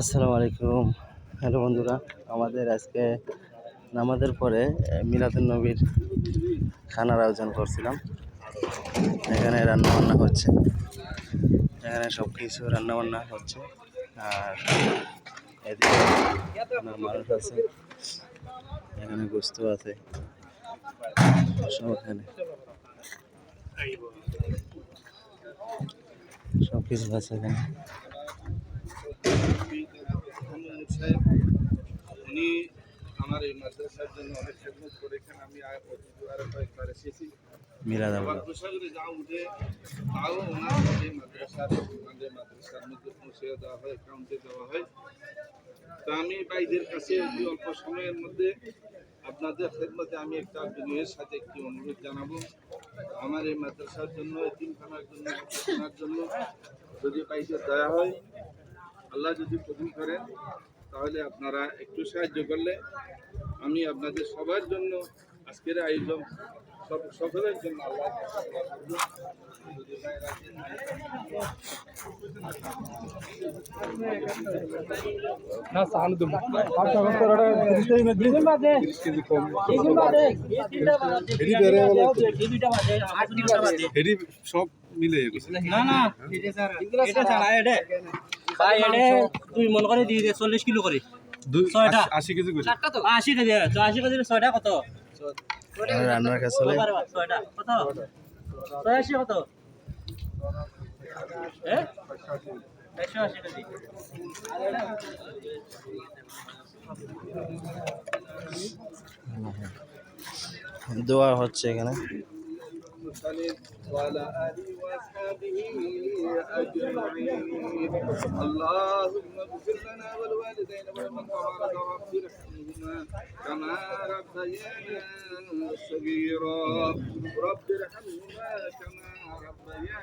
আসসালামু আলাইকুম। হ্যালো বন্ধুরা, আমাদের আজকে নামাজের পরে মিলাদুল নবীর খানার আয়োজন করছিলাম। এখানে রান্নাবান্না হচ্ছে। এখানে সব কিছু রান্নাবান্না হচ্ছে। আর এদিকে মানুষ আছে। এখানে গোস্ত আছে। সব এখানে। সব কিছু আছে এখানে। সাহেব উনি আমার এই মাদ্রাসার জন্য অনেক খেদমত করেছেন। আমি আ- অতি কয়েকবার এসেছি। আবার যা উঠে তাও ওনার মধ্যে মাদ্রাসার আমাদের মাদ্রাসার মধ্যে পৌঁছে দেওয়া হয় অ্যাকাউন্টে দেওয়া হয়। তো আমি কাছে অল্প সময়ের মধ্যে আপনাদের খেদমতে আমি একটা বিনয়ের সাথে একটি অনুরোধ জানাব। আমার এই মাদ্রাসার জন্য এতিমখানার জন্য জন্য যদি পাইতে দয়া হয় আল্লাহ যদি কবুল করেন তাহলে আপনারা একটু সাহায্য করলে আমি আপনাদের সবার জন্য আজকের আয়োজন সব সকলের জন্য আল্লাহ এটি সব মিলে না না এটা ছাড়া এটা ভাই তুই মনে করে দিয়ে দে চল্লিশ কিলো করে। দুই ছয়টা। আশি- কেজি করে আশি কেজি তো আশি কেজি ছয়টা কত? রান্নার ছয়টা ছয় আশি কত? এ? একশো আশি কেজি। দোয়া হচ্ছে এখানে। وعلى آله وأصحابه أجمعين. اللهم اغفر لنا والوالدين ولمن تبارك واغفر ارحمهما كما ربيانا صغيرا. رب ارحمهما كما ربيانا